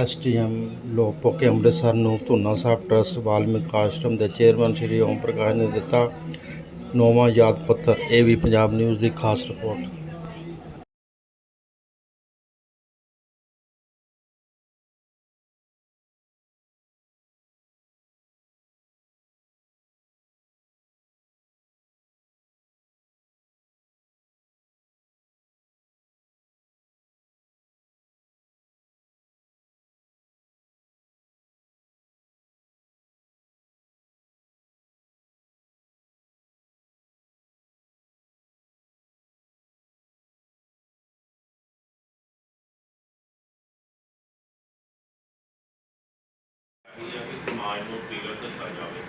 STM ਲੋਕਪੋਕੇ Amritsar ਨੂੰ ਧੂਨਾ Sahib trust Valmik ਆਸ਼ਰਮ ਦੇ chairman ਸ਼੍ਰੀ ਓਮ ਪ੍ਰਕਾਸ਼ ਨੇ ਦਿੱਤਾ। ਨੌਵਾਂ ਯਾਦ ਪੱਤਰ ਇਹ ਵੀ ਪੰਜਾਬ ਨਿਊਜ਼ ਦੀ ਖਾਸ ਰਿਪੋਰਟ। ਸਮਾਜ ਨੂੰ ਤਿਲਕ ਦਿੱਤਾ ਜਾਵੇ।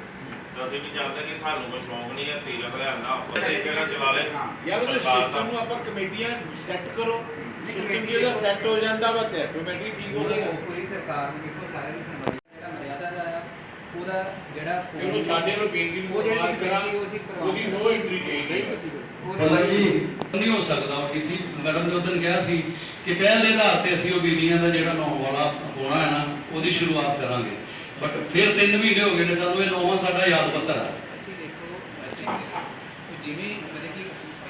ਤਾਂ ਅਸੀਂ ਵੀ ਜਾਣਦੇ ਕਿ ਸਾਨੂੰ ਕੋਈ ਸ਼ੌਂਕ ਨਹੀਂ ਹੈ ਤਿਲਕ ਲਿਆਂਦਾ ਆਪਾਂ ਤਰੀਕੇ ਨਾਲ ਚਲਾ ਲੈ? ਯਾਰ ਉਹ ਸਰਕਾਰ ਸਿਸਟਮ ਨੂੰ ਦਾ ਆਪਾਂ ਕਮੇਟੀਆਂ ਸੈੱਟ ਕਰੋ। ਸਿਸਟਮ ਜਿਹੜਾ ਸੈੱਟ ਹੋ ਜਾਂਦਾ ਵਾ ਤੇ ਆਟੋਮੈਟਿਕ ਠੀਕ ਹੋ ਜਾਏਗਾ ਕੋਈ ਸਰਕਾਰ ਨੂੰ ਦੇਖੋ ਸਾਰੇ ਨੂੰ ਸਮਝ ਜਿਹੜਾ ਮਰਿਆਦਾ ਦਾ ਆ ਉਹਦਾ ਜਿਹੜਾ ਇਹਨੂੰ ਸਾਡੇ ਨੂੰ ਬੇਨਤੀ ਉਹ ਜਿਹੜੀ ਨੂੰ ਕਰਾਂ ਬੇਨਤੀ ਉਹ ਸੀ ਕਰਵਾ ਉਹਦੀ ਨੋ ਐਂਟਰੀ ਚਾਹੀਦੀ ਹੈ। ਉਹ ਨਹੀਂ ਹੋ ਸਕਦਾ ਕਿਸੇ। ਮੈਡਮ ਨੇ ਉਦੋਂ ਕਿਹਾ ਸੀ ਕਿ ਪਹਿਲ ਦੇ ਆਧਾਰ ਤੇ ਅਸੀਂ ਉਹ ਬੀਨੀਆਂ ਦਾ ਜਿਹੜਾ ਨੌ ਵਾਲਾ ਹੋਣਾ ਹੈ ਨਾ ਉਹਦੀ ਸ਼ੁਰੂਆਤ ਕਰਾਂਗੇ। ਬਟ ਫਿਰ 3 ਮਹੀਨੇ ਹੋ ਗਏ ਨੇ ਸਾਨੂੰ, ਇਹ ਨੌਵਾਂ ਸਾਡਾ ਯਾਦ ਪੱਤਰ ਹੈ ਅਸੀਂ ਦੇਖੋ, ਅਸੀਂ ਜਿਵੇਂ ਮਤਲਬ ਕਿ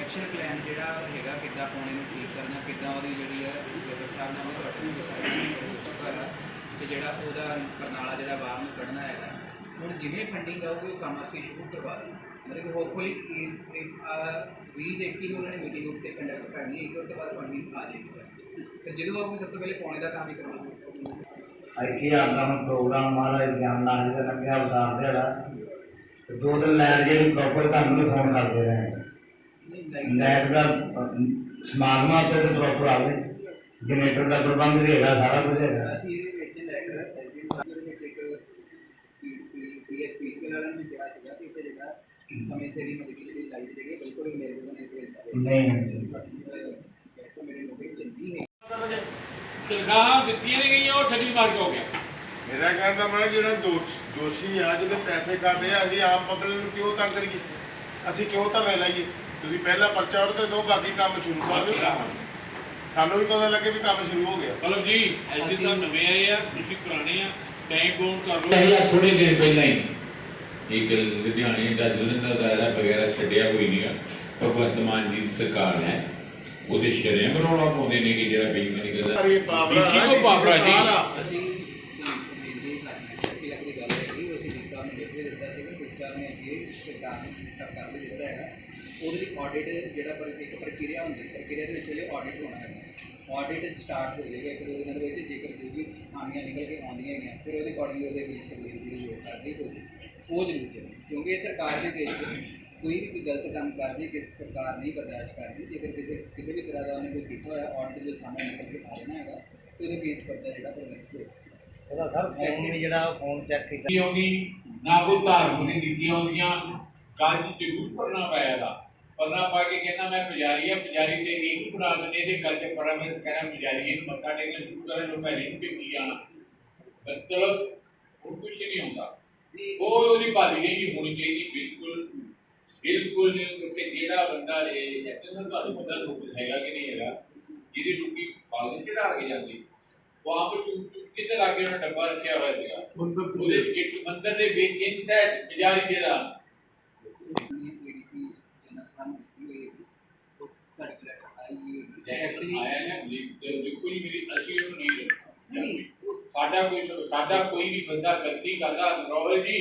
ਐਕਸ਼ਨ ਪਲਾਨ ਜਿਹੜਾ ਹੈਗਾ, ਕਿੱਦਾਂ ਪਾਉਣੇ ਨੂੰ ਠੀਕ ਕਰਨਾ, ਕਿੱਦਾਂ ਉਹਦੀ ਜਿਹੜੀ ਹੈ ਗਵਰ ਸਾਹਿਬ ਨਾਲ ਵੀ ਤੁਹਾਡੇ ਨੂੰ ਦੱਸਿਆ ਜਿਹੜਾ ਉਹਦਾ ਪ੍ਰਣਾਲਾ, ਜਿਹੜਾ ਬਾਹਰ ਨੂੰ ਕੱਢਣਾ ਹੈਗਾ। ਹੁਣ ਜਿਵੇਂ ਫੰਡਿੰਗ ਆਊਗੀ, ਉਹ ਕੰਮ ਅਸੀਂ ਸ਼ੁਰੂ ਕਰਵਾ ਰਹੇ ਮਤਲਬ ਕਿ ਹੋਪਫੁਲੀ ਇਸ 20 21 ਨੂੰ ਉਹਨਾਂ ਨੇ ਮੀਟਿੰਗ ਉੱਤੇ ਕੰਡਕਟ ਕਰਨੀ ਹੈ ਕਿ ਉਸ ਤੋਂ ਬਾਅਦ ਫੰਡਿੰਗ ਆ ਜਾਏਗੀ। ਤੇ ਜਦੋਂ ਆਊਗੀ, ਸਭ ਤੋਂ ਪਹਿਲੇ ਪਾਉਣੇ ਦਾ ਕੰਮ ਹੀ ਕਰਵਾਉਣਾ ਇੱਥੇ ਆਉਂਦਾ ਹੁਣ ਪ੍ਰੋਗਰਾਮ ਮਹਾਰਾਜ ਗਿਆਨ ਨਾਲ ਦਾ ਲੱਗਿਆ ਉਦਾਰ ਦੇੜਾ ਤੇ ਦੋ ਦਿਨ ਲੈਣ ਜੇ ਪ੍ਰੋਪਰ ਤੁਹਾਨੂੰ ਵੀ ਫੋਨ ਕਰਦੇ ਰਹੇ ਨਹੀਂ ਲਾਈਕ ਲਾਈਟ ਦਾ ਸਮਾਗਮਾਂ ਤੇ ਪ੍ਰੋਪਰ ਆਵੇ ਜਨਰੇਟਰ ਦਾ ਪ੍ਰਬੰਧ ਵੀ ਹੈਗਾ ਸਾਰਾ ਕੁਝ ਹੈਗਾ ਅਸੀਂ ਇਹਦੇ ਵਿੱਚ ਲੈਟਰ ਐਸਡੀਐਮ ਸਾਹਿਬ ਤਨਖਾਹ ਦਿੱਤੀਆਂ ਨਹੀਂ ਗਈਆਂ ਉਹ ਠੱਗੀ ਮਾਰ ਕੇ ਹੋ ਗਿਆ। ਮੇਰਾ ਕਹਿਣ ਦਾ ਮਤਲਬ ਜਿਹੜਾ ਦੋਸ਼ ਦੋਸ਼ੀ ਆ ਜਿਹਦੇ ਪੈਸੇ ਖਾਦੇ ਆ ਅਸੀਂ ਆਮ ਪਬਲਿਕ ਨੂੰ ਕਿਉਂ ਤੰਗ ਕਰੀਏ? ਅਸੀਂ ਕਿਉਂ ਧਰਨੇ ਲਾਈਏ? ਤੁਸੀਂ ਪਹਿਲਾ ਪਰਚਾ ਉੜ ਤੇ ਦੋ ਬਾਕੀ ਕੰਮ ਸ਼ੁਰੂ ਕਰ ਦਿਓ। ਸਾਨੂੰ ਵੀ ਪਤਾ ਲੱਗੇ ਵੀ ਕੰਮ ਸ਼ੁਰੂ ਹੋ ਗਿਆ। ਮਤਲਬ ਜੀ ਐਸਡੀ ਸਾਹਿਬ ਨਵੇਂ ਆਏ ਆ ਤੁਸੀਂ ਪੁਰਾਣੇ ਆ ਟਾਈਮ ਬਾਉਂਡ ਕਰ ਲਓ। ਇਹ ਥੋੜੇ ਦਿਨ ਪਹਿਲਾਂ ਹੀ ਇੱਕ ਲੁਧਿਆਣੇ ਦਾ ਜਲੰਧਰ ਦਾ ਇਹਦਾ ਵਗੈਰਾ ਛੱਡਿਆ ਕੋਈ ਨਹੀਂ ਆ ਭਗਵੰਤ ਮਾਨ ਜੀ ਦੀ ਸਰਕਾਰ ਹੈ। ਉਹਦੇ ਸ਼ਰਿਆਂ ਬਣਾਉਣਾ ਪਾਉਂਦੇ ਨੇ ਕਿ ਜਿਹੜਾ ਬੇਈਮਾਨੀ ਕਰਦਾ। ਇਹ ਪਾਵਰਾ DC ਕੋ ਜੀ। ਅਸੀਂ ਦੀ ਗੱਲ ਹੈ ਉਹਦੇ ਲਈ ਆਡਿਟ ਜਿਹੜਾ ਪਰ ਇੱਕ ਪ੍ਰਕਿਰਿਆ ਹੁੰਦੀ ਹੈ ਪ੍ਰਕਿਰਿਆ ਦੇ ਵਿੱਚ ਆਡਿਟ ਹੋਣਾ ਹੈ। ਆਡਿਟ ਸਟਾਰਟ ਹੋ ਜਾਏਗਾ ਇੱਕ ਦੋ ਦਿਨਾਂ ਦੇ ਵਿੱਚ ਜੇਕਰ ਜੋ ਵੀ ਖਾਮੀਆਂ ਨਿਕਲ ਕੇ ਆਉਂਦੀਆਂ ਹੈਗੀਆਂ ਫਿਰ ਉਹਦੇ ਅਕੋਰਡਿੰਗਲੀ ਉਹਦੇ ਵਿੱਚ ਤਬਦੀਲੀ ਜਿਹੜੀ ਜੋ ਕਰਦੀ ਹੋ ਜਾਏ ਉਹ ਜ਼ਰੂਰ ਚਾਹੀਦੀ ਕਿਉਂਕਿ ਇਹ ਸਰਕਾਰ ਦੇ ਕੋਈ ਵੀ ਗਲਤ ਕੰਮ ਕਰਦੀ ਕਿ ਸਰਕਾਰ ਨਹੀਂ ਬਰਦਾਸ਼ਤ ਕਰਦੀ ਜੇਕਰ ਕਿਸੇ ਕਿਸੇ ਵੀ ਤਰ੍ਹਾਂ ਦਾ ਉਹਨੇ ਕੋਈ ਕੀਤਾ ਹੋਇਆ ਆਡਿਟ ਦੇ ਸਾਹਮਣੇ ਨਿਕਲ ਕੇ ਆ ਜਾਣਾ ਹੈਗਾ ਤੇ ਉਹਦੇ ਅਗੇਂਸਟ ਪਰਚਾ ਜਿਹੜਾ ਪ੍ਰਦਰਸ਼ਿਤ ਹੋਏਗਾ ਉਹਦਾ ਸਰ ਫੋਨ ਵੀ ਜਿਹੜਾ ਉਹ ਫੋਨ ਚੈੱਕ ਕੀਤਾ। ਨੀਤੀ ਆਉਂਦੀ ਨਾ ਕੋਈ ਧਾਰਮਿਕ ਨੀਤੀਆਂ ਆਉਂਦੀਆਂ ਕਾਜ ਜ਼ਰੂਰ ਪੜਨਾ ਪਾਇਆ ਦਾ ਪੜਨਾ ਪਾ ਕੇ ਕਹਿੰਦਾ ਮੈਂ ਪੁਜਾਰੀ ਆ ਪੁਜਾਰੀ ਤੇ ਇਹ ਵੀ ਬਣਾ ਦਿੰਦੇ ਇਹਦੇ ਗੱਲ ਤੇ ਪੜਾ ਮੈਂ ਕਹਿੰਦਾ ਪੁਜਾਰੀ ਨੂੰ ਮੱਥਾ ਟੇਕਣਾ ਸ਼ੁਰੂ ਕਰੇ ਲੋ ਪਹਿਲੇ ਨੂੰ ਟੇਕੀ ਜਾਣਾ। ਮਤਲਬ ਉਹ ਕੁਝ ਨਹੀਂ ਹੁੰਦਾ। ਉਹ ਉਹਦੀ ਭਾਲੀ ਨਹੀਂ ਹੋਣੀ ਚਾਹੀਦੀ ਬਿਲਕੁਲ ਬਿਲਕੁਲ ਨਹੀਂ ਕਿਉਂਕਿ ਜਿਹੜਾ ਬੰਦਾ ਇਹ ਐਕਟਰ ਤੁਹਾਨੂੰ ਪਤਾ ਲੋਕ ਹੈਗਾ ਕਿ ਨਹੀਂ ਹੈਗਾ ਜਿਹਦੇ ਲੋਕੀ ਪਾਲਣ ਚੜਾ ਕੇ ਜਾਂਦੇ ਉਹ ਆਪ ਚੁੱਕ ਚੁੱਕ ਕਿਤੇ ਲਾਗੇ ਉਹਨਾਂ ਡੱਬਾ ਰੱਖਿਆ ਹੋਇਆ ਸੀਗਾ। ਉਹਦੇ ਵਿੱਚ ਇੱਕ ਮੰਦਰ ਦੇ ਵਿੱਚ ਇਨਸੈਟ ਪੁਜਾਰੀ ਜਿਹੜਾ। ਏਡੀਸੀ ਜਨਰਲ ਸਾਹਮਣੇ ਦਿੱਤੀ ਹੋਈ ਹੈ ਉਹ ਸਾਡੇ ਕੋਲ ਆਈ ਹੈ ਐਕਚੁਅਲੀ ਐਕਚੁਅਲੀ ਆਇਆ ਨਾ ਦੇ- ਦੇਖੋ ਜੀ ਮੇਰੀ ਅਸੀਂ ਉਹਨੂੰ ਨਹੀਂ ਸਾਡਾ ਕੋਈ ਸਾਡਾ ਕੋਈ ਵੀ ਬੰਦਾ ਗਲਤੀ ਕਰਦਾ ਰੋਹਲ ਜੀ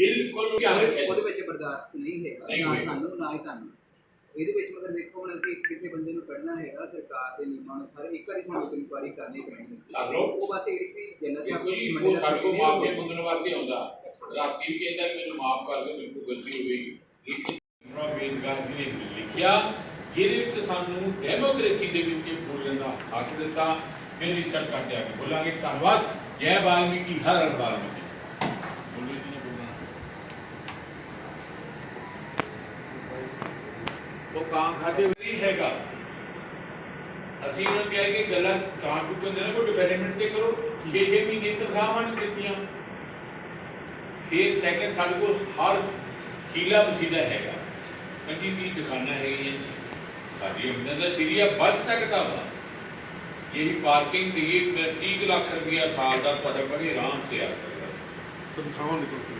ਬਿਲਕੁਲ ਧਿਆਨ ਰੱਖਿਆ ਉਹਦੇ ਵਿੱਚ ਬਰਦਾਸ਼ਤ ਨਹੀਂ ਹੈਗਾ ਨਹੀਂ ਨਾ ਹੋਏਗਾ। ਸਾਨੂੰ ਨਾ ਹੀ ਤੁਹਾਨੂੰ। ਇਹਦੇ ਵਿੱਚ ਮਤਲਬ ਦੇਖੋ ਹੁਣ ਅਸੀਂ ਕਿਸੇ ਬੰਦੇ ਨੂੰ ਕੱਢਣਾ ਹੈਗਾ ਸਰਕਾਰ ਦੇ ਨਿਯਮਾਂ ਅਨੁਸਾਰ ਇੱਕ ਵਾਰੀ ਸਾਨੂੰ ਇਨਕੁਆਰੀ ਕਰਨੀ ਪੈਣੀ ਕਰ ਲਓ। ਉਹ ਬਸ ਏਡੀਸੀ ਜਨਰਲ ਸਾਹਿਬ ਦੇਖੋ ਜੀ ਉਹ ਸਾਡੇ ਕੋਲ ਮਾਫੀ ਮੰਗਣ ਵਾਸਤੇ ਆਉਂਦਾ। ਰਾਤੀ ਵੀ ਕਹਿੰਦਾ ਕਿ ਮੈਨੂੰ ਮਾਫ ਕਰ ਦਿਓ ਮੇਰੇ ਕੋਲ ਗਲਤੀ ਹੋ ਗਈ। ਲੇਕਿਨ ਮੇਰਾ ਬੇਨਗਾਹ ਜੀ ਨੇ ਲਿਖਿਆ ਜਿਹਦੇ ਵਿੱਚ ਸਾਨੂੰ ਡੈਮੋਕ੍ਰੇਸੀ ਦੇ ਵਿੱਚ ਬੋਲਣ ਦਾ ਹੱਕ ਦਿੱਤਾ ਮੇਰੀ ਸਰਕਾਰ ਤੇ ਆ ਕੇ ਬੋਲਾਂਗੇ। ਧੰਨਵਾਦ। ਜੈ ਬਾਲਮੀਕੀ ਹਰ ਹਰ ਬਾਲਮੀਕੀ ਬੋਲੋ ਜੀ ਨੇ ਬੋਲਣਾ ਉਹ ਕਾਂ ਖਾਦੇ ਨਹੀਂ ਹੈਗਾ ਅਸੀਂ ਉਹਨਾਂ ਕਿਹਾ ਕਿ ਗੱਲਾਂ ਤਾਂ ਚੁੱਕਣ ਦੇ ਨਾ ਕੋਈ ਡਿਵੈਲਪਮੈਂਟ ਤੇ ਕਰੋ 6-6 ਮਹੀਨੇ ਤਨਖਾਹਾਂ ਨਹੀਂ ਦਿੱਤੀਆਂ ਫਿਰ ਸੈਕਿੰਡ ਸਾਡੇ ਕੋਲ ਹਰ ਕੀਲਾ ਮਸੀਦਾ ਹੈਗਾ ਪੰਜੀ ਵੀ ਦੁਕਾਨਾਂ ਹੈਗੀਆਂ ਸਾਡੀ ਆਮਦਨ ਦਾ ਜਰੀਆ ਵੱਧ ਸਕਦਾ ਵਾ ਇਹ ਪਾਰਕਿੰਗ ਦੀ ਇਹ 30 ਕੁ ਲੱਖ ਰੁਪਇਆ ਸਾਲ ਦਾ ਤੁਹਾਡਾ ਬੜੇ ਆਰਾਮ ਤੇ ਆ ਤਨਖਾਹਾਂ ਨਿਕਲ ਸੀ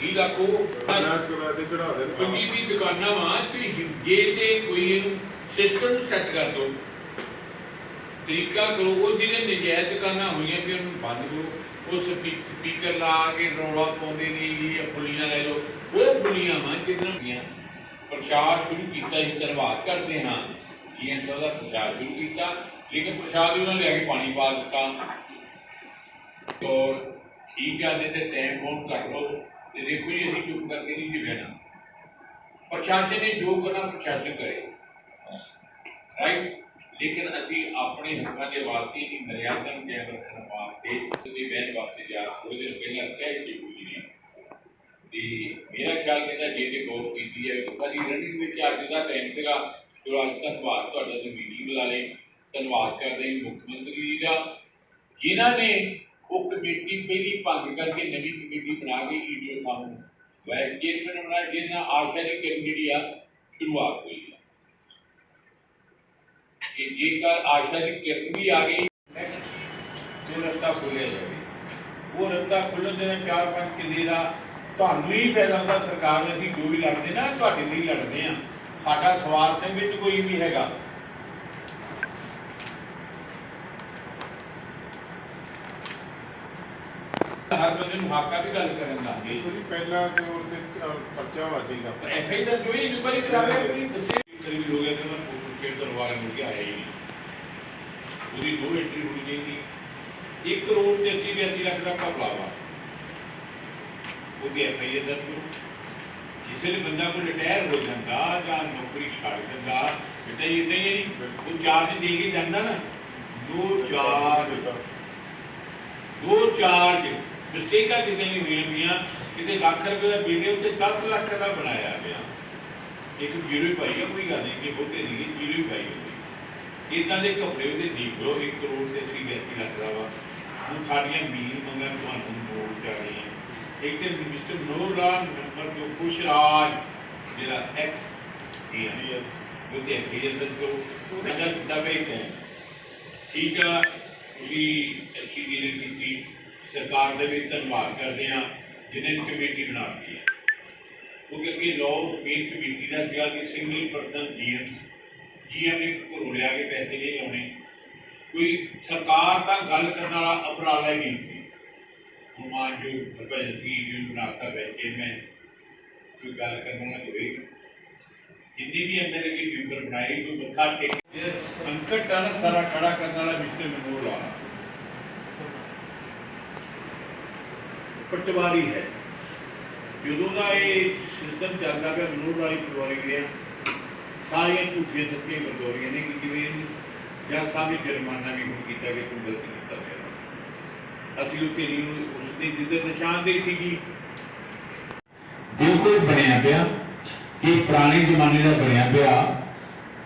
30 ਲੱਖ ਉਹ ਅਨਾਜ ਕਰਾ ਕੇ ਚੜਾ ਦੇ ਪੰਜੀ ਦੀ ਦੁਕਾਨਾਂ ਵਾਂ ਵੀ ਜੇ ਤੇ ਕੋਈ ਇਹਨੂੰ ਸਿਸਟਮ ਸੈੱਟ ਕਰ ਦੋ। ਤਰੀਕਾ ਕਰੋ ਉਹ ਜਿਹੜੇ ਨਜਾਇਜ਼ ਦੁਕਾਨਾਂ ਹੋਈਆਂ ਵੀ ਉਹਨੂੰ ਬੰਦ ਕਰੋ। ਉਹ ਸਪੀਕਰ ਲਾ ਕੇ ਰੌਲਾ ਪਾਉਂਦੇ ਨੇ ਜੀ ਇਹ ਫੁੱਲੀਆਂ ਲੈ ਲਓ। ਉਹ ਫੁੱਲੀਆਂ ਵਾਂ ਜਿਹਨਾਂ ਦੀਆਂ ਪ੍ਰਚਾਰ ਸ਼ੁਰੂ ਕੀਤਾ ਹੀ ਧੰਨਵਾਦ ਕਰਦੇ ਹਾਂ। ਜੀ ਇਹਨਾਂ ਦਾ ਪ੍ਰਚਾਰ ਸ਼ੁਰੂ ਕੀਤਾ। ਲੇਕਿਨ ਪ੍ਰਸ਼ਾਦ ਉਹਨਾਂ ਲਿਆ ਕੇ ਪਾਣੀ ਪਾ ਦਿੱਤਾ। ਔਰ ਠੀਕ ਨਹੀਂ ਤੇ ਟਾਈਮ ਬੌਂਡ ਕਰ ਲਓ। ਤੇ ਦੇਖੋ ਜੀ, ਅਸੀਂ ਚੁੱਪ ਕਰਕੇ ਨਹੀਂ ਜੀ ਬਹਿਣਾ। ਪ੍ਰਸ਼ਾਸਨ ਨੇ ਜੋ ਕਰਨਾ, ਪ੍ਰਸ਼ਾਸਨ ਕਰੇ। ਰਾਈਟ ਲੇਕਿਨ ਅਸੀਂ ਆਪਣੇ ਹੱਕਾਂ ਦੇ ਵਾਸਤੇ ਦੀ ਮਰਿਆਦਾ ਨੂੰ ਕਾਇਮ ਰੱਖਣ ਵਾਸਤੇ ਤੇ ਬਹਿਣ ਵਾਸਤੇ ਜਾ ਥੋੜੇ ਦਿਨ ਪਹਿਲਾਂ ਕਹਿ ਕੇ ਕੋਈ ਨਹੀਂ। ਤੇ ਮੇਰਾ ਖਿਆਲ ਕਹਿੰਦਾ, ਜੇ ਤੇ ਗੌਰ ਕੀਤੀ ਹੈ ਕਿ ਰਨਿੰਗ ਵਿੱਚ ਅੱਜ ਦਾ ਟਾਈਮ ਸੀਗਾ, ਜੋ ਅੱਜ ਤੱਕ ਬਾਅਦ ਤੁਹਾਡਾ ਤੇ ਬੁਲਾ ਲਈ ਧੰਨਵਾਦ ਕਰਦੇ ਹਾਂ ਮੁੱਖ ਮੰਤਰੀ ਜੀ ਦਾ। ਜਿਨ੍ਹਾਂ ਨੇ ਉਹ ਕਮੇਟੀ ਪਹਿਲੀ ਭੰਗ ਕਰਕੇ ਨਵੀਂ ਕਮੇਟੀ ਬਣਾ ਕੇ ਈਡੀਓ ਕੰਮ ਵਾਇਸ ਚੇਅਰਮੈਨ ਬਣਾਇਆ ਜਿਹਨਾਂ ਆਸ਼ਾ ਦੀ ਕਿਰਨ ਆ ਸ਼ੁਰੂਆਤ ਹੋਈ ਹੈ ਕਿ ਜੇਕਰ ਆਸ਼ਾ ਦੀ ਕਿਰਨ ਵੀ ਆ ਗਈ ਉਹ ਰਸਤਾ ਖੁੱਲਿਆ ਜਾਵੇ, ਉਹ ਰਸਤਾ ਖੁੱਲ੍ਹਣ ਦੇ ਨਾਲ ਚਾਰ ਪੰਜ ਕਿੱਲੇ ਦਾ ਤੁਹਾਨੂੰ ਹੀ ਫਾਇਦਾ ਹੁੰਦਾ, ਸਰਕਾਰ ਨੇ ਅਸੀਂ ਜੋ ਵੀ ਲੜਦੇ ਨਾ, ਤੁਹਾਡੇ ਲਈ ਲੜਦੇ ਆ। ਸਾਡਾ ਸਵਾਰਥ ਸਿੰਘ ਵਿੱਚ ਕੋਈ ਵੀ ਹੈਗਾ। ਹਰ ਬੰਦੇ ਨੂੰ ਹੱਕ ਆ ਵੀ ਗੱਲ ਕਰਨ ਦਾ। ਤੁਸੀਂ ਪਹਿਲਾਂ ਤੇ ਹੋਰ ਤੇ ਪਰਚਾ ਹੋਣਾ ਚਾਹੀਦਾ ਐਸਾ ਹੀ ਤਾਂ ਜੋ ਹੀ ਇਨਕੁਆਰੀ ਕਰਾਵੇ ਕੋਈ ਦੱਸੇ ਕਰੀ ਹੋ ਗਿਆ ਤੇ ਉਹਨਾਂ ਫੋਟੋ ਕੇ ਦਰਬਾਰ ਮੁੜ ਕੇ ਆਇਆ ਹੀ ਨਹੀਂ। ਉਹਦੀ ਦੋ ਐਂਟਰੀ ਹੋਣੀ ਚਾਹੀਦੀ। 1 ਕਰੋੜ ਤੇ 80 82 ਲੱਖ ਦਾ ਘਪਲਾ ਵਾ। ਉਹਦੀ ਐਫ ਆਈ ਕਰੋ। ਕਿਸੇ ਨੇ ਬੰਦਾ ਕੋਈ ਰਿਟਾਇਰ ਹੋ ਜਾਂਦਾ ਜਾਂ ਨੌਕਰੀ ਛੱਡ ਦਿੰਦਾ ਬੇਟਾ ਇਹ ਨਹੀਂ ਉਹ ਚਾਰਜ ਦੇ ਕੇ ਜਾਂਦਾ ਨਾ। ਦੋ ਚਾਰਜ ਦੋ ਚਾਰਜ ਮਿਸਟੇਕਾਂ ਕਿਤੇ ਨਹੀਂ ਹੋਈਆਂ ਪਈਆਂ। ਕਿਤੇ ਲੱਖ ਰੁਪਏ ਦਾ ਹੈ, ਉੱਤੇ 10 ਲੱਖ ਦਾ ਬਣਾਇਆ ਗਿਆ। ਇੱਕ ਹੀ ਪਾਈ ਆ ਕੋਈ ਗੱਲ ਨਹੀਂ ਕਿ ਬਹੁਤੇ ਨਹੀਂ ਹੀ ਪਾਈ ਹੋਈ ਇਦਾਂ ਦੇ ਕੱਪੜੇ ਉਹਦੇ ਦੇਖ ਲਓ 1 ਕਰੋੜ ਤੇ 80 82 ਲੱਖ ਦਾ ਵਾ। ਹੁਣ ਸਾਡੀਆਂ ਮੀਨ ਮੰਗਾਂ ਤੁਹਾਨੂੰ ਮੋੜ ਜਾ ਰਹੀਆਂ ਇੱਕ ਤੇ ਮਿਸਟਰ ਨੂਰਾਨ ਨੰਬਰ ਜੋ ਖੁਸ਼ਰਾਜ ਜਿਹੜਾ ਐਕਸ ਇਹ ਹੈ ਉਹਦੇ ਐਫੀਅਲ ਦਾ ਜੋ ਉਹਦਾ ਦਬੇ ਹੈ ਠੀਕ ਆ ਅੱਛੀ ਡੀਲਿੰਗ ਕੀਤੀ। ਸਰਕਾਰ ਦੇ ਵੀ ਧੰਨਵਾਦ ਕਰਦੇ ਹਾਂ, ਜਿਨ੍ਹਾਂ ਕਮੇਟੀ ਬਣਾ ਦਿੱਤੀ ਹੈ। ਕਿਉਂਕਿ ਅੱਗੇ ਲਾਅ ਕਮੇਟੀ ਦਾ ਸੀਗਾ ਕਿ ਸਿੰਗਲ ਪਰਸਨ ਜੀਐਮ ਜੀਐਮ ਨੇ ਘਰੋਂ ਕੇ ਪੈਸੇ ਨਹੀਂ ਲਾਉਣੇ। ਕੋਈ ਸਰਕਾਰ ਤਾਂ ਗੱਲ ਕਰਨ ਵਾਲਾ ਉਪਰਾਲਾ ਹੀ ਨਹੀਂ ਸੀ। ਹੁਣ ਜੋ ਸਰਪੰਚ ਸੀ ਜੋ ਬਣਾਤਾ ਬੈਠੇ ਮੈਂ ਕੋਈ ਗੱਲ ਕਰਨ ਵਾਲਾ ਕੋਈ ਜਿੰਨੀ ਵੀ ਐਮਐਲਏ ਦੀ ਮੈਂਬਰ ਬਣਾਈ ਕੋਈ ਮੱਥਾ ਟੇਕ ਸੰਕਟ ਆ ਸਾਰਾ ਖੜਾ ਕਰਨ ਵਾਲਾ ਮਿਸਟਰ ਮਨੋਹਰ ਲਾਲ ਪਟਵਾਰੀ ਹੈ। ਜਦੋਂ ਦਾ ਇਹ ਸਿਸਟਮ ਚੱਲਦਾ ਪਿਆ, ਮਨੋਹਰ ਵਾਲੀ ਪਟਵਾਰੀ ਗਿਆ ਸਾਰੀਆਂ ਝੂਠੀਆਂ ਸੱਚੀਆਂ ਗਰਦੋਰੀਆਂ ਨੇ ਕਿ ਜਿਵੇਂ ਜਦ ਸਾਹਮਣੇ ਜੁਰਮਾਨਾ ਵੀ ਹੁਣ ਕੀਤਾ ਕਿ ਤੂੰ ਗਲਤੀ ਕੀਤਾ ਪਿਆ ਅਸੀਂ ਉੱਤੇ ਨਹੀਂ, ਉਸ ਦੀ ਜਿੱਦੇ ਨਿਸ਼ਾਨਦੇਹੀ ਸੀਗੀ ਬਿਲਕੁਲ ਬਣਿਆ ਪਿਆ ਇਹ ਪੁਰਾਣੇ ਜ਼ਮਾਨੇ ਦਾ ਬਣਿਆ ਪਿਆ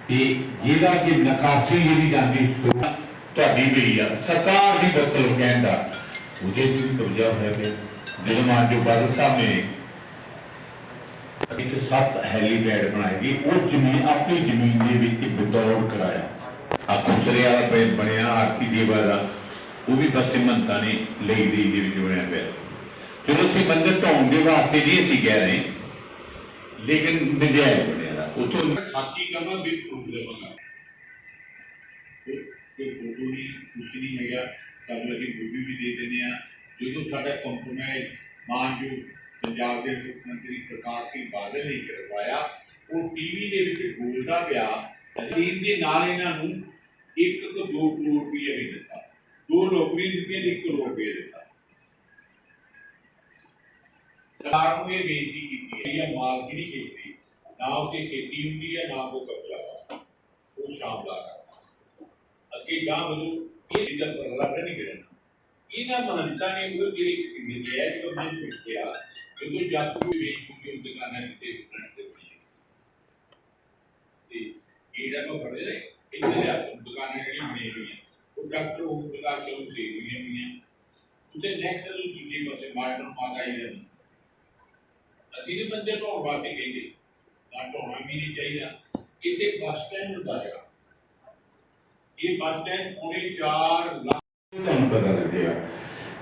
ਕਿ ਜਿਹਦਾ ਕਿ ਨਕਾਸ਼ੀ ਜਿਹੜੀ ਜਾਂਦੀ ਤੁਹਾਡੀ ਵੀ ਆ ਸਰਕਾਰ ਦੀ ਦਖਲ ਕਹਿੰਦਾ ਉਹਦੇ ਵੀ ਕਬਜ਼ਾ ਹੋਇਆ ਪਿਆ। ਜਦੋਂ ਅੱਜ ਜੋ ਬਾਦਲ ਸਾਹਿਬ ਨੇ ਇੱਕ ਸੱਤ ਹੈਲੀਪੈਡ ਬਣਾਏ ਗਏ, ਉਹ ਜ਼ਮੀਨ ਆਪਣੀ ਜ਼ਮੀਨ ਦੇ ਵਿੱਚ ਬਤੌਰ ਕਰਾਇਆ। ਆ ਖੁਸਰੇ ਵਾਲਾ ਪਿੰਡ ਬਣਿਆ ਆਰਤੀ ਦੇਵਾ ਦਾ, ਉਹ ਵੀ ਬਸ ਮੰਤਾ ਨੇ ਲਈ ਦੀ ਦੇ ਵਿੱਚ ਬਣਿਆ ਪਿਆ। ਜਦੋਂ ਅਸੀਂ ਮੰਦਰ ਢਾਉਣ ਦੇ ਵਾਸਤੇ ਨਹੀਂ ਅਸੀਂ ਕਹਿ ਰਹੇ ਲੇਕਿਨ ਨਜਾਇਜ਼ ਬਣਿਆ ਦਾ। ਉਤੋਂ ਸਾਥੀ ਕਰਨਾ ਵੀ ਪ੍ਰੂਫ ਦੇਵਾਂਗਾ ਕੋਈ ਫੋਟੋ ਨਹੀਂ ਕੁਛ ਨਹੀਂ ਹੈਗਾ ਤੁਹਾਨੂੰ ਅਸੀਂ ਗੋਭੀ ਵੀ ਦੇ ਦਿੰਦੇ ਆ ਜਦੋਂ ਸਾਡਾ ਕੰਪਰੋਮਾਈਜ਼ ਮਾਨਯੋਗ ਪੰਜਾਬ ਦੇ ਮੁੱਖ ਮੰਤਰੀ ਪ੍ਰਕਾਸ਼ ਸਿੰਘ ਬਾਦਲ ਨੇ ਕਰਵਾਇਆ, ਉਹ ਟੀਵੀ ਦੇ ਵਿੱਚ ਬੋਲਦਾ ਪਿਆ ਅਧੀਨ ਦੇ ਨਾਲ ਇਹਨਾਂ ਨੂੰ 1 ਤੋਂ 2 ਕਰੋੜ ਰੁਪਏ ਵੀ ਦਿੱਤਾ। ਦੋ ਨੌਕਰੀਆਂ ਦਿੱਤੀਆਂ 1 ਕਰੋੜ ਰੁਪਏ ਦਿੱਤਾ। ਸਰਕਾਰ ਨੂੰ ਇਹ ਬੇਨਤੀ ਕੀਤੀ ਹੈ, ਇਹ ਨਹੀਂ ਕੀਤੀ ਨਾ ਉਸੇ ਖੇਤੀ ਹੁੰਦੀ ਹੈ, ਨਾ ਉਹ ਕਬਜ਼ਾ ਉਹ ਸ਼ਾਨਦਾਰ ਹੈ ਅੱਗੇ ਗਾਂ ਵਧੂ ਇਹ ਜਿੱਦਾਂ ਬਰਲਾ ਨਹੀਂ ਕਰਨਾ। ਇਹਨਾਂ ਮਹੰਤਾਂ ਨੇ ਉਹ ਜਿਹੜੀ ਨਜਾਇਜ਼ ਕੰਮਾਂ ਚ ਪਿੱਛਿਆ ਜਦੋਂ ਜੱਟ ਕੋਈ ਵੇਚ ਚੁੱਕੀ ਉਹ ਦੁਕਾਨਾਂ ਕਿਤੇ ਵਿਕਣ ਤੇ ਪਈ ਤੇ ਇਹਦਾ ਮੈਂ ਫੜੇ ਨੇ ਇਹਦੇ ਹੱਥ ਦੁਕਾਨਾਂ ਜਿਹੜੀਆਂ ਬਣੀਆਂ ਹੋਈਆਂ ਉਹ ਡਾਕਟਰ ਉਹ ਦੁਕਾਨ ਚੋਂ ਖਰੀਦ ਹੋਈਆਂ ਹੋਈਆਂ ਉੱਤੇ ਨੈਕਸਟ ਨੂੰ ਦੂਜੇ ਪਾਸੇ ਮਾਰਟਨ ਮਾਤਾ ਹੀ ਰਹਿੰਦਾ ਅਸੀਂ ਨੇ ਬੰਦੇ ਢੋਣ ਵਾਸਤੇ ਕਹਿੰਦੇ ਨਾ ਢੋਣਾ ਵੀ ਨਹੀਂ ਚਾਹੀਦਾ ਇੱਥੇ ਬੱਸ ਸਟੈਂਡ ਹੁੰਦਾ ਹੈਗਾ ਇਹ ਬੱਸ ਸਟੈਂਡ ਪੌਣੇ 4 ਲੱਖ ਤੁਹਾਨੂੰ ਪਤਾ ਲੱਗਿਆ।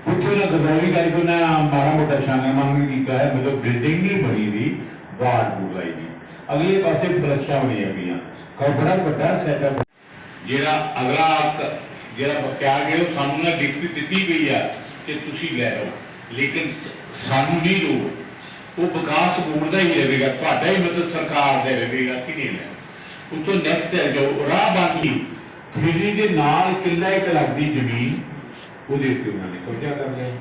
ਉੱਥੇ ਨਾ ਗਦੌਲੀ ਕਰਕੇ ਨਾ ਮਾੜਾ ਮੋਟਾ ਸ਼ਾਨਮਾਨ ਕੀਤਾ ਹੈ, ਮਤਲਬ ਬਿਲਡਿੰਗ ਨਹੀਂ ਬਣੀ ਦੀ, ਬਾਹਰ ਬੁਲਾਈ ਦੀ। ਅਗਲੇ ਪਾਸੇ ਫਲਸ਼ਾਂ ਬਣੀਆਂ ਪਈਆਂ। ਕਾ ਵੱਡਾ ਸੈਟਅਪ ਜਿਹੜਾ ਅਗਲਾ ਜਿਹੜਾ ਬਕਿਆ ਗਿਆ ਸਾਨੂੰ ਨਾ ਡਿਕਟੀ ਦਿੱਤੀ ਗਈ ਆ ਕਿ ਤੁਸੀਂ ਲੈ ਲਓ। ਲੇਕਿਨ ਸਾਨੂੰ ਨਹੀਂ ਲੋੜ। ਉਹ ਵਿਕਾਸ ਬੋਰਡ ਦਾ ਹੀ ਰਹੇਗਾ ਤੁਹਾਡਾ ਹੀ ਮਤਲਬ ਸਰਕਾਰ ਦਾ ਰਹੇਗਾ ਅਸੀਂ ਨਹੀਂ ਲੈਣਾ। ਉਤੋਂ ਨੈਕਸਟ ਹੈ ਜੋ ਰਾਹ ਬਾਕੀ ਬਿਜਲੀ ਦੇ ਨਾਲ ਕਿੱਲਾ ਇੱਕ ਲੱਖ ਜ਼ਮੀਨ, ਉਹਦੇ ਉੱਤੇ ਉਹਨਾਂ ਨੇ ਕਬਜ਼ਾ ਕਰ ਲਿਆ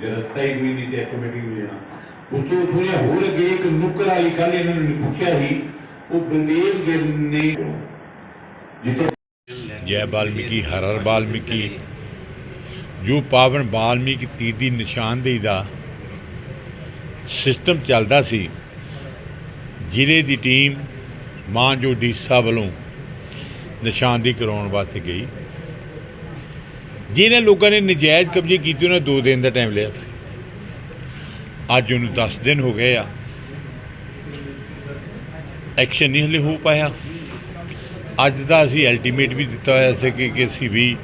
ਜਰਤਾ ਹੀ ਕੋਈ ਨਹੀਂ ਤੇ ਆਟੋਮੈਟਿਕ ਹੋ ਜਾਣਾ ਉਤੋਂ ਥੋੜਾ ਹੋਰ ਅੱਗੇ ਇੱਕ ਨੁੱਕਰ ਵਾਲੀ ਗੱਲ ਇਹਨਾਂ ਨੇ ਪੁੱਛਿਆ ਸੀ, ਉਹ ਬਲਦੇਵ ਗਿਰ ਨੇ ਜਿੱਥੇ ਜੈ ਵਾਲਮੀਕੀ ਹਰ ਹਰ ਵਾਲਮੀਕੀ ਜੋ ਪਾਵਨ ਵਾਲਮੀਕੀ ਤੀਰ ਦੀ ਨਿਸ਼ਾਨਦੇਹੀ ਦਾ ਸਿਸਟਮ ਚੱਲਦਾ ਸੀ, ਜ਼ਿਲ੍ਹੇ ਦੀ ਟੀਮ ਮਾਂ ਜੋ ਡੀਸਾ ਵੱਲੋਂ ਨਿਸ਼ਾਨਦੀ ਕਰਾਉਣ ਵਾਸਤੇ ਗਈ। ਜਿਹਨਾਂ ਲੋਕਾਂ ਨੇ ਨਜਾਇਜ਼ ਕਬਜ਼ੇ ਕੀਤੇ, ਉਹਨਾਂ 2 ਦਿਨ ਦਾ ਟਾਈਮ ਲਿਆ ਸੀ। ਅੱਜ ਉਹਨੂੰ 10 ਦਿਨ ਹੋ ਗਏ ਆ। ਐਕਸ਼ਨ ਨਹੀਂ ਹਲੇ ਹੋ ਪਾਇਆ। ਅੱਜ ਦਾ ਅਸੀਂ ਅਲਟੀਮੇਟ ਵੀ ਦਿੱਤਾ ਹੋਇਆ ਸੀ ਕਿ ਕਿ ਅਸੀਂ ਵੀ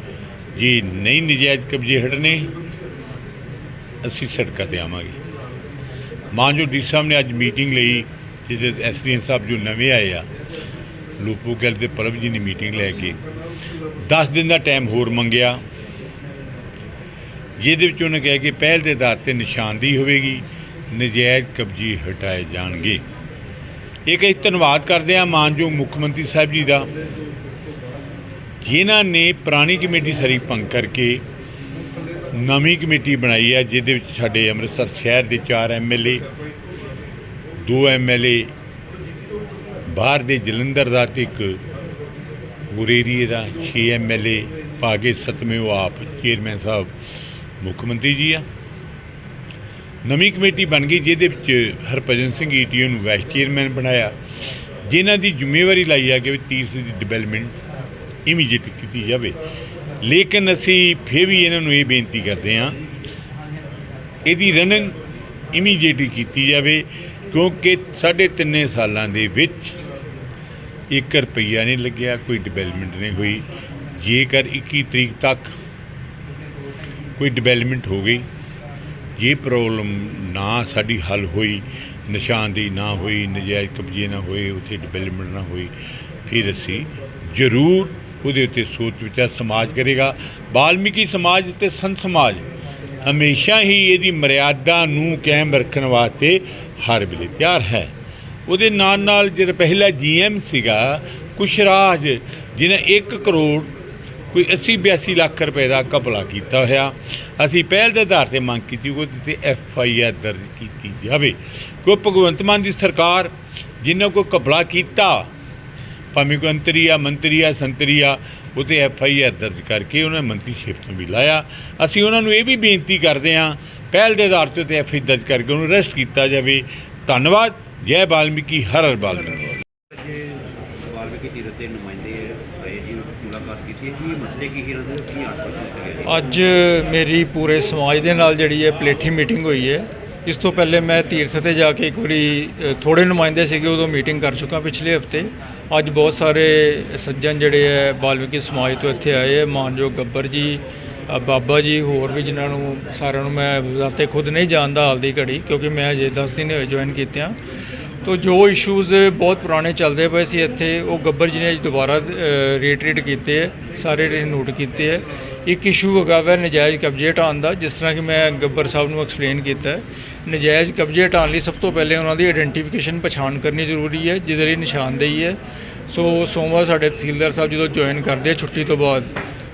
ਜੀ ਨਹੀਂ ਨਜਾਇਜ਼ ਕਬਜ਼ੇ ਹਟਣੇ ਅਸੀਂ ਸੜਕਾਂ ਤੇ ਆਵਾਂਗੇ। ਮਾਨਜੋ ਡੀ ਸਾਹਿਬ ਨੇ ਅੱਜ ਮੀਟਿੰਗ ਲਈ, ਜਿਹਦੇ ਐਸਡੀਐਮ ਸਾਹਿਬ ਜੋ ਨਵੇਂ ਆਏ ਆ ਲੂਪੋ ਗੱਲ ਦੇ ਪਰਬ ਜੀ ਨੇ ਮੀਟਿੰਗ ਲੈ ਕੇ 10 ਦਿਨ ਦਾ ਟਾਈਮ ਹੋਰ ਮੰਗਿਆ। ਜਿਹਦੇ ਵਿੱਚ ਉਹਨੇ ਕਿਹਾ ਕਿ ਪਹਿਲ ਦੇ ਆਧਾਰ ਤੇ ਨਿਸ਼ਾਨਦੀ ਹੋਵੇਗੀ, ਨਜਾਇਜ਼ ਕਬਜ਼ੇ ਹਟਾਏ ਜਾਣਗੇ। ਇਹ ਅਸੀਂ ਧੰਨਵਾਦ ਕਰਦੇ ਹਾਂ ਮਾਨਯੋਗ ਮੁੱਖ ਮੰਤਰੀ ਸਾਹਿਬ ਜੀ ਦਾ, ਜਿਨ੍ਹਾਂ ਨੇ ਪੁਰਾਣੀ ਕਮੇਟੀ ਸਾਰੀ ਭੰਗ ਕਰਕੇ ਨਵੀਂ ਕਮੇਟੀ ਬਣਾਈ ਹੈ, ਜਿਹਦੇ ਵਿੱਚ ਸਾਡੇ ਅੰਮ੍ਰਿਤਸਰ ਸ਼ਹਿਰ ਦੇ 4 ਐਮਐਲਏ 2 ਐਮਐਲਏ ਬਾਹਰ ਦੇ ਜਲੰਧਰ ਦਾ ਤੇ ਇੱਕ ਗੁਰੇਰੀਏ ਦਾ 6 ਐਮਐਲਏ ਪਾਗੇ ਸਤਵੇਂ ਉਹ ਆਪ ਚੇਅਰਮੈਨ ਸਾਹਿਬ ਮੁੱਖ ਮੰਤਰੀ ਜੀ ਆ। ਨਵੀਂ ਕਮੇਟੀ ਬਣ ਗਈ ਜਿਹਦੇ ਵਿੱਚ ਹਰਭਜਨ ਸਿੰਘ ਈਟੀਓ ਨੂੰ ਵਾਈਸ ਚੇਅਰਮੈਨ ਬਣਾਇਆ, ਜਿਨ੍ਹਾਂ ਦੀ ਜ਼ਿੰਮੇਵਾਰੀ ਲਾਈ ਆ ਕਿ ਵੀ ਤੀਸਰੀ ਦੀ ਡਿਵੈਲਪਮੈਂਟ ਇਮੀਡੀਏਟ ਕੀਤੀ ਜਾਵੇ। ਲੇਕਿਨ ਅਸੀਂ ਫਿਰ ਵੀ ਇਹਨਾਂ ਨੂੰ ਇਹ ਬੇਨਤੀ ਕਰਦੇ ਹਾਂ, ਇਹਦੀ ਰਨਿੰਗ ਇਮੀਡੀਏਟਲੀ ਕੀਤੀ ਜਾਵੇ। ਕਿਉਂਕਿ ਸਾਢੇ ਤਿੰਨੇ ਸਾਲਾਂ ਦੇ ਵਿੱਚ 1 ਰੁਪਈਆ ਨਹੀਂ ਲੱਗਿਆ, ਕੋਈ ਡਿਵੈਲਪਮੈਂਟ ਨਹੀਂ ਹੋਈ। ਜੇਕਰ 21 ਤਰੀਕ ਤੱਕ ਕੋਈ ਡਿਵੈਲਪਮੈਂਟ ਹੋ ਗਈ ਇਹ ਪ੍ਰੋਬਲਮ ਨਾ ਸਾਡੀ ਹੱਲ ਹੋਈ, ਨਿਸ਼ਾਨਦੇਹੀ ਨਾ ਹੋਈ, ਨਜਾਇਜ਼ ਕਬਜ਼ੇ ਨਾ ਹੋਏ, ਉੱਥੇ ਡਿਵੈਲਪਮੈਂਟ ਨਾ ਹੋਈ, ਫਿਰ ਅਸੀਂ ਜ਼ਰੂਰ ਉਹਦੇ ਉੱਤੇ ਸੋਚ ਵਿਚਾਰ ਸਮਾਜ ਕਰੇਗਾ। ਬਾਲਮੀਕੀ ਸਮਾਜ ਤੇ ਸੰਤ ਸਮਾਜ ਹਮੇਸ਼ਾ ਹੀ ਇਹਦੀ ਮਰਿਆਦਾ ਨੂੰ ਕਾਇਮ ਰੱਖਣ ਵਾਸਤੇ ਹਰ ਵੇਲੇ ਤਿਆਰ ਹੈ। ਉਹਦੇ ਨਾਲ ਨਾਲ ਜਿਹੜਾ ਪਹਿਲਾ ਜੀਐਮ ਸੀਗਾ, ਕੁਸ਼ਰਾਜ, ਜਿਹਨੇ 1 ਕਰੋੜ ਕੋਈ 80 82 ਲੱਖ ਰੁਪਏ ਦਾ ਘਪਲਾ ਕੀਤਾ ਹੋਇਆ। ਅਸੀਂ ਪਹਿਲ ਦੇ ਆਧਾਰ ਤੇ ਮੰਗ ਕੀਤੀ ਉਹਦੇ ਤੇ ਐਫ ਆਈ ਆਰ ਦਰਜ ਕੀਤੀ ਜਾਵੇ। ਕੋਈ ਭਗਵੰਤ ਮਾਨ ਦੀ ਸਰਕਾਰ ਜਿਨ੍ਹਾਂ ਕੋਈ ਘਪਲਾ ਕੀਤਾ ਭਾਵੇਂ ਕੋਈ ਅੰਤਰੀ ਆ ਮੰਤਰੀ ਆ ਸੰਤਰੀ ਆ ਉਹ ਤੇ ਐਫ ਆਈ ਆਰ ਦਰਜ ਕਰਕੇ ਉਹਨਾਂ ਨੇ ਮੰਤਰੀਸ਼ਿਪ ਤੋਂ ਵੀ ਲਾਇਆ। ਅਸੀਂ ਉਹਨਾਂ ਨੂੰ ਇਹ ਵੀ ਬੇਨਤੀ ਕਰਦੇ ਹਾਂ ਪਹਿਲ ਦੇ ਆਧਾਰ ਤੇ ਐਫ ਆਈ ਦਰਜ ਕਰਕੇ ਉਹਨੂੰ ਅਰੈਸਟ ਕੀਤਾ ਜਾਵੇ। ਧੰਨਵਾਦ ਜੈ ਵਾਲਮੀਕੀ ਹਰ ਹਰ ਵਾਲਮੀਕੀ ਵਾਲਮੀਕੀ ਤੀਰਥ ਦੇ ਨੁਮਾਇੰਦੇ ਆਏ ਜੀ ਮੁਲਾਕਾਤ ਕੀਤੀ ਹੈ ਕੀ ਮਸਲੇ ਕੀ ਹੀ ਇਹਨਾਂ ਦੇ ਕੀ ਆਸਪਾਸ ਸੀਗੇ ਅੱਜ ਮੇਰੀ ਪੂਰੇ ਸਮਾਜ ਦੇ ਨਾਲ ਜਿਹੜੀ ਹੈ ਪਲੇਠੀ ਮੀਟਿੰਗ ਹੋਈ ਹੈ ਇਸ ਤੋਂ ਪਹਿਲੇ ਮੈਂ ਤੀਰਥ ਤੇ ਜਾ ਕੇ ਇੱਕ ਵਾਰੀ ਥੋੜੇ ਨੁਮਾਇੰਦੇ ਸੀਗੇ ਉਦੋਂ ਮੀਟਿੰਗ ਕਰ ਚੁੱਕਾ ਪਿਛਲੇ ਹਫ਼ਤੇ। ਅੱਜ ਬਹੁਤ ਸਾਰੇ ਸੱਜਣ ਜਿਹੜੇ ਹੈ ਬਾਲਮੀਕੀ ਸਮਾਜ ਤੋਂ ਇੱਥੇ ਆਏ ਹੈ ਮਾਨਯੋਗ ਗੱਬਰ ਜੀ ਬਾਬਾ ਜੀ, ਹੋਰ ਵੀ ਜਿਨ੍ਹਾਂ ਨੂੰ ਸਾਰਿਆਂ ਨੂੰ ਮੈਂ ਜ਼ਾਤੇ ਖੁਦ ਨਹੀਂ ਜਾਣਦਾ ਹਾਲ ਦੀ ਘੜੀ, ਕਿਉਂਕਿ ਮੈਂ ਅਜੇ 10 ਦਿਨ ਹੋਏ ਜੁਆਇਨ ਕੀਤਿਆਂ ਤੋ ਜੋ ਇਸ਼ੂਜ਼ ਬਹੁਤ ਪੁਰਾਣੇ ਚੱਲਦੇ ਪਏ ਸੀ ਇੱਥੇ, ਉਹ ਗੱਬਰ ਜੀ ਨੇ ਅੱਜ ਦੁਬਾਰਾ ਰੀਟਰੀਟ ਕੀਤੇ ਹੈ ਸਾਰੇ ਨੇ ਨੋਟ ਕੀਤੇ ਹੈ ਇੱਕ ਇਸ਼ੂ ਹੈਗਾ ਵੈ, ਨਜਾਇਜ਼ ਕਬਜ਼ੇ ਹਟਾਉਣ ਦਾ, ਜਿਸ ਤਰ੍ਹਾਂ ਕਿ ਮੈਂ ਗੱਬਰ ਸਾਹਿਬ ਨੂੰ ਐਕਸਪਲੇਨ ਕੀਤਾ ਨਜਾਇਜ਼ ਕਬਜ਼ੇ ਹਟਾਉਣ ਲਈ ਸਭ ਤੋਂ ਪਹਿਲੇ ਉਹਨਾਂ ਦੀ ਆਇਡੈਂਟੀਫਿਕੇਸ਼ਨ ਪਛਾਣ ਕਰਨੀ ਜ਼ਰੂਰੀ ਹੈ, ਜਿਹਦੇ ਲਈ ਨਿਸ਼ਾਨਦੇਹੀ ਹੈ। ਸੋ ਸੋਮਵਾਰ ਸਾਡੇ ਤਹਿਸੀਲਦਾਰ ਸਾਹਿਬ ਜਦੋਂ ਜੁਆਇਨ ਕਰਦੇ ਆ, ਛੁੱਟੀ ਤੋਂ ਬਾਅਦ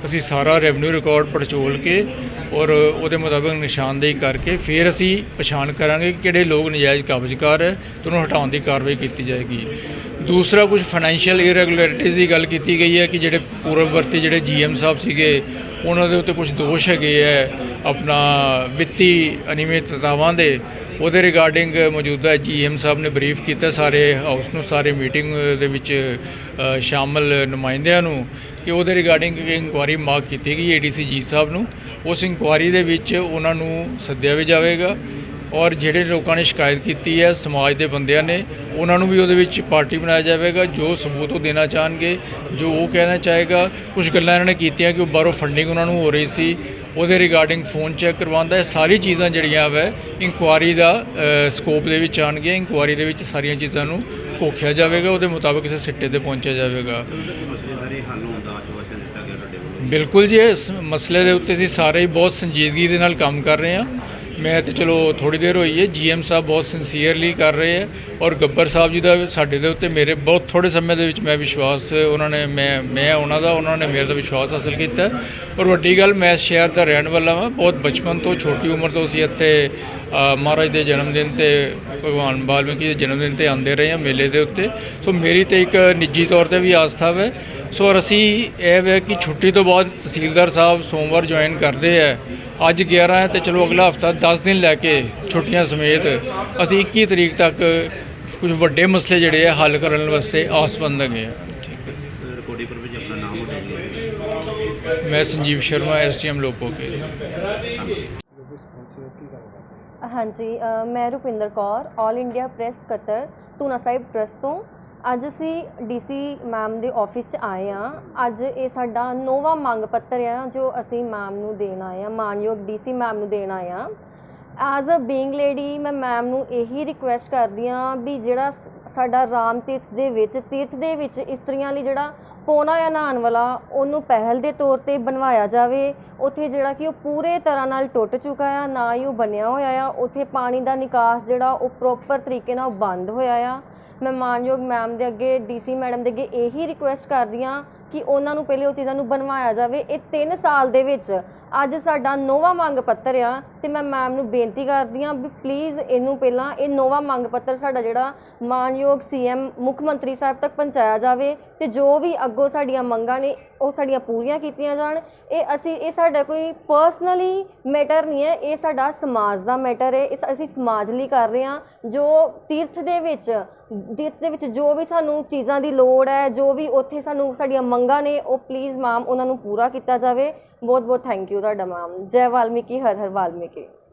ਅਸੀਂ ਸਾਰਾ ਰੈਵਨਿਊ ਰਿਕਾਰਡ ਪੜਚੋਲ ਕੇ ਔਰ ਉਹਦੇ ਮੁਤਾਬਕ ਨਿਸ਼ਾਨਦੇਹੀ ਕਰਕੇ ਫਿਰ ਅਸੀਂ ਪਛਾਣ ਕਰਾਂਗੇ ਕਿ ਕਿਹੜੇ ਲੋਕ ਨਜਾਇਜ਼ ਕਬਜ਼ਕਾਰ ਹੈ, ਤੇ ਉਹਨੂੰ ਹਟਾਉਣ ਦੀ ਕਾਰਵਾਈ ਕੀਤੀ ਜਾਏਗੀ। ਦੂਸਰਾ, ਕੁਝ ਫਾਈਨੈਂਸ਼ੀਅਲ ਇਰੈਗੂਲਰਿਟੀਜ਼ ਦੀ ਗੱਲ ਕੀਤੀ ਗਈ ਹੈ ਕਿ ਜਿਹੜੇ ਪੂਰਵਵਰਤੀ ਜਿਹੜੇ ਜੀਐਮ ਸਾਹਿਬ ਸੀਗੇ ਉਹਨਾਂ ਦੇ ਉੱਤੇ ਕੁਝ ਦੋਸ਼ ਹੈਗੇ ਹੈ ਆਪਣਾ ਵਿੱਤੀ ਅਨਿਯਮਿਤਤਾਵਾਂ ਦੇ। ਉਹਦੇ ਰਿਗਾਰਡਿੰਗ ਮੌਜੂਦਾ ਜੀਐਮ ਸਾਹਿਬ ਨੇ ਬਰੀਫ ਕੀਤਾ ਸਾਰੇ ਹਾਊਸ ਨੂੰ, ਸਾਰੇ ਮੀਟਿੰਗ ਦੇ ਵਿੱਚ ਸ਼ਾਮਲ ਨੁਮਾਇੰਦਿਆਂ ਨੂੰ ਕਿ ਉਹਦੇ ਰਿਗਾਰਡਿੰਗ ਇਨਕੁਆਰੀ ਮਾਰਕ ਕੀਤੀ ਗਈ ਏਡੀਸੀ ਜੀ ਸਾਹਿਬ ਨੂੰ। ਉਸ ਇਨਕੁਆਰੀ ਦੇ ਵਿੱਚ ਉਹਨਾਂ ਨੂੰ ਸੱਦਿਆ ਵੀ ਜਾਵੇਗਾ। ਔਰ ਜਿਹੜੇ ਲੋਕਾਂ ਨੇ ਸ਼ਿਕਾਇਤ ਕੀਤੀ ਹੈ, ਸਮਾਜ ਦੇ ਬੰਦਿਆਂ ਨੇ, ਉਹਨਾਂ ਨੂੰ ਵੀ ਉਹਦੇ ਵਿੱਚ ਪਾਰਟੀ ਬਣਾਇਆ ਜਾਵੇਗਾ, ਜੋ ਸਬੂਤ ਉਹ ਦੇਣਾ ਚਾਹਣਗੇ, ਜੋ ਉਹ ਕਹਿਣਾ ਚਾਹੇਗਾ ਕੁਝ ਗੱਲਾਂ ਇਹਨਾਂ ਨੇ ਕੀਤੀਆਂ ਕਿ ਉਹ ਬਾਹਰੋਂ ਫੰਡਿੰਗ ਉਹਨਾਂ ਨੂੰ ਹੋ ਰਹੀ ਸੀ। ਉਹਦੇ ਰਿਗਾਰਡਿੰਗ ਫੋਨ ਚੈੱਕ ਕਰਵਾਉਂਦਾ ਇਹ ਸਾਰੀ ਚੀਜ਼ਾਂ ਜਿਹੜੀਆਂ ਵੈ ਇਨਕੁਆਰੀ ਦਾ ਸਕੋਪ ਦੇ ਵਿੱਚ ਆਉਣਗੀਆਂ ਇਨਕੁਆਰੀ ਦੇ ਵਿੱਚ ਸਾਰੀਆਂ ਚੀਜ਼ਾਂ ਨੂੰ ਕੋਖਿਆ ਜਾਵੇਗਾ, ਉਹਦੇ ਮੁਤਾਬਕ ਕਿਸੇ ਸਿੱਟੇ ਤੇ ਪਹੁੰਚਿਆ ਜਾਵੇਗਾ। ਬਿਲਕੁਲ ਜੀ, ਇਸ ਮਸਲੇ ਦੇ ਉੱਤੇ ਅਸੀਂ ਸਾਰੇ ਹੀ ਬਹੁਤ ਸੰਜੀਦਗੀ ਦੇ ਨਾਲ ਕੰਮ ਕਰ ਰਹੇ ਹਾਂ। ਮੈਂ ਤੇ ਚਲੋ ਥੋੜੀ ਦੇਰ ਹੋਈ ਹੈ ਜੀਐਮ ਸਾਹਿਬ ਬਹੁਤ ਸਿੰਸੀਅਰਲੀ ਕਰ ਰਹੇ ਹੈ ਔਰ ਗੱਬਰ ਸਾਹਿਬ ਜੀ ਦਾ ਸਾਡੇ ਦੇ ਉੱਤੇ ਮੇਰੇ ਬਹੁਤ ਥੋੜੇ ਸਮੇਂ ਦੇ ਵਿੱਚ ਮੈਂ ਵਿਸ਼ਵਾਸ, ਉਹਨਾਂ ਨੇ ਮੈਂ ਮੈਂ ਉਹਨਾਂ ਦਾ, ਉਹਨਾਂ ਨੇ ਮੇਰੇ ਦਾ ਵਿਸ਼ਵਾਸ ਹਾਸਲ ਕੀਤਾ। ਔਰ ਵੱਡੀ ਗੱਲ, ਮੈਂ ਇਸ ਸ਼ਹਿਰ ਦਾ ਰਹਿਣ ਵਾਲਾ ਹਾਂ ਬਹੁਤ ਬਚਪਨ ਤੋਂ, ਛੋਟੀ ਉਮਰ ਤੋਂ ਅਸੀਂ ਇੱਥੇ ਮਹਾਰਾਜ ਦੇ ਜਨਮ ਦਿਨ ਤੇ ਭਗਵਾਨ ਵਾਲਮੀਕੀ ਦੇ ਜਨਮ ਦਿਨ ਤੇ ਆਉਂਦੇ ਰਹੇ ਹਾਂ ਮੇਲੇ ਦੇ ਉੱਤੇ। ਸੋ ਮੇਰੀ ਤੇ ਇੱਕ ਨਿੱਜੀ ਤੌਰ ਤੇ ਵੀ ਆਸਥਾ ਹੈ ਸੋ ਅਸੀਂ ਇਹ ਵੇ ਕਿ ਛੁੱਟੀ ਤੋਂ ਬਾਅਦ ਤਹਿਸੀਲਦਾਰ ਸਾਹਿਬ ਸੋਮਵਾਰ ਜੁਆਇਨ ਕਰਦੇ ਹੈ ਅੱਜ 11 ਹੈ ਤੇ ਚਲੋ ਅਗਲਾ ਹਫਤਾ 10 ਦਿਨ ਲੈ ਕੇ ਛੁੱਟੀਆਂ ਸਮੇਤ ਅਸੀਂ 21 ਤਰੀਕ ਤੱਕ ਕੁਝ ਵੱਡੇ ਮਸਲੇ ਜਿਹੜੇ ਆ ਹੱਲ ਕਰਨ ਵਾਸਤੇ ਆਸਪੰਦ ਹੈਗੇ ਆ। ਮੈਂ ਸੰਜੀਵ ਸ਼ਰਮਾ ਐਸਟੀਐਮ ਲੋਪੋ ਕੇ। ਹਾਂਜੀ ਮੈਂ ਰੁਪਿੰਦਰ ਕੌਰ 올 ਇੰਡੀਆ ਪ੍ਰੈਸ ਕਤਰ ਧੂਨਾ ਸਾਹਿਬ ਟਰਸਟ ਤੋਂ। ਅੱਜ ਅਸੀਂ ਡੀਸੀ ਮੈਮ ਦੇ ਆਫਿਸ 'ਚ ਆਏ ਆ ਅੱਜ ਇਹ ਸਾਡਾ ਨੋਵਾ ਮੰਗ ਪੱਤਰ ਆ, ਜੋ ਅਸੀਂ ਮੈਮ ਨੂੰ ਦੇਣ ਆਏ ਆ ਮਾਨਯੋਗ ਡੀਸੀ ਮੈਮ ਨੂੰ ਦੇਣ ਆਏ ਆ ਐਜ਼ ਅ ਬੀਇੰਗ ਲੇਡੀ ਮੈਂ ਮੈਮ ਨੂੰ ਇਹੀ ਰਿਕੁਐਸਟ ਕਰਦੀ ਆ ਵੀ ਜਿਹੜਾ ਸ- ਸਾਡਾ ਰਾਮ ਤੀਰਥ ਦੇ ਵਿੱਚ, ਤੀਰਥ ਦੇ ਵਿੱਚ ਇਸਤਰੀਆਂ ਲਈ ਜਿਹੜਾ ਪੋਣਾ ਜਾਂ ਨਹਾਉਣ ਵਾਲਾ ਉਹਨੂੰ ਪਹਿਲ ਦੇ ਤੌਰ ਤੇ ਬਣਵਾਇਆ ਜਾਵੇ, ਉੱਥੇ ਜਿਹੜਾ ਕਿ ਉਹ ਪੂਰੇ ਤਰ੍ਹਾਂ ਨਾਲ ਟੁੱਟ ਚੁੱਕਾ ਆ, ਨਾ ਹੀ ਉਹ ਬਣਿਆ ਹੋਇਆ ਆ, ਉੱਥੇ ਪਾਣੀ ਦਾ ਨਿਕਾਸ ਜਿਹੜਾ ਉਹ ਪ੍ਰੋਪਰ ਤਰੀਕੇ ਨਾਲ ਬੰਦ ਹੋਇਆ ਆ। ਮੈਂ ਮਾਨਯੋਗ ਮੈਮ ਦੇ ਅੱਗੇ ਡੀਸੀ ਮੈਡਮ ਦੇ ਅੱਗੇ ਇਹੀ ਰਿਕੁਐਸਟ ਕਰਦੀ ਆ ਕਿ ਉਹਨਾਂ ਨੂੰ ਪਹਿਲੇ ਉਹ ਚੀਜ਼ਾਂ ਨੂੰ ਬਣਵਾਇਆ ਜਾਵੇ। ਇਹ 3 ਸਾਲ ਦੇ ਵਿੱਚ ਅੱਜ ਸਾਡਾ ਨੋਵਾ ਮੰਗ ਪੱਤਰ ਆ ਤੇ ਮੈਂ ਮੈਮ ਨੂੰ ਬੇਨਤੀ ਕਰਦੀ ਆ ਵੀ ਪਲੀਜ਼ ਇਹਨੂੰ ਪਹਿਲਾਂ ਇਹ ਨੋਵਾ ਮੰਗ ਪੱਤਰ ਸਾਡਾ ਜਿਹੜਾ ਮਾਨਯੋਗ ਸੀਐਮ ਮੁੱਖ ਮੰਤਰੀ ਸਾਹਿਬ ਤੱਕ ਪਹੁੰਚਾਇਆ ਜਾਵੇ ਤੇ ਜੋ ਵੀ ਅੱਗੋਂ ਸਾਡੀਆਂ ਮੰਗਾਂ ਨੇ ਉਹ ਸਾਡੀਆਂ ਪੂਰੀਆਂ ਕੀਤੀਆਂ ਜਾਣ। ਇਹ ਅਸੀਂ, ਇਹ ਸਾਡਾ ਕੋਈ ਪਰਸਨਲੀ ਮੈਟਰ ਨਹੀਂ ਹੈ, ਇਹ ਸਾਡਾ ਸਮਾਜ ਦਾ ਮੈਟਰ ਹੈ। ਇਸ ਅਸੀਂ ਸਮਾਜ ਲਈ ਕਰ ਰਹੇ ਹਾਂ। ਜੋ ਤੀਰਥ ਦੇ ਵਿੱਚ, ਤੀਰਥ ਦੇ ਵਿੱਚ ਜੋ ਵੀ ਸਾਨੂੰ ਚੀਜ਼ਾਂ ਦੀ ਲੋੜ ਹੈ, ਜੋ ਵੀ ਉੱਥੇ ਸਾਨੂੰ ਸਾਡੀਆਂ ਮੰਗਾਂ ਨੇ, ਉਹ ਪਲੀਜ਼ ਮੈਮ ਉਹਨਾਂ ਨੂੰ ਪੂਰਾ ਕੀਤਾ ਜਾਵੇ। ਬਹੁਤ ਬਹੁਤ ਥੈਂਕ ਯੂ ਤੁਹਾਡਾ ਮੈਮ ਜੈ ਵਾਲਮੀਕੀ ਹਰ ਹਰ ਵਾਲਮੀਕੀ। Thank you.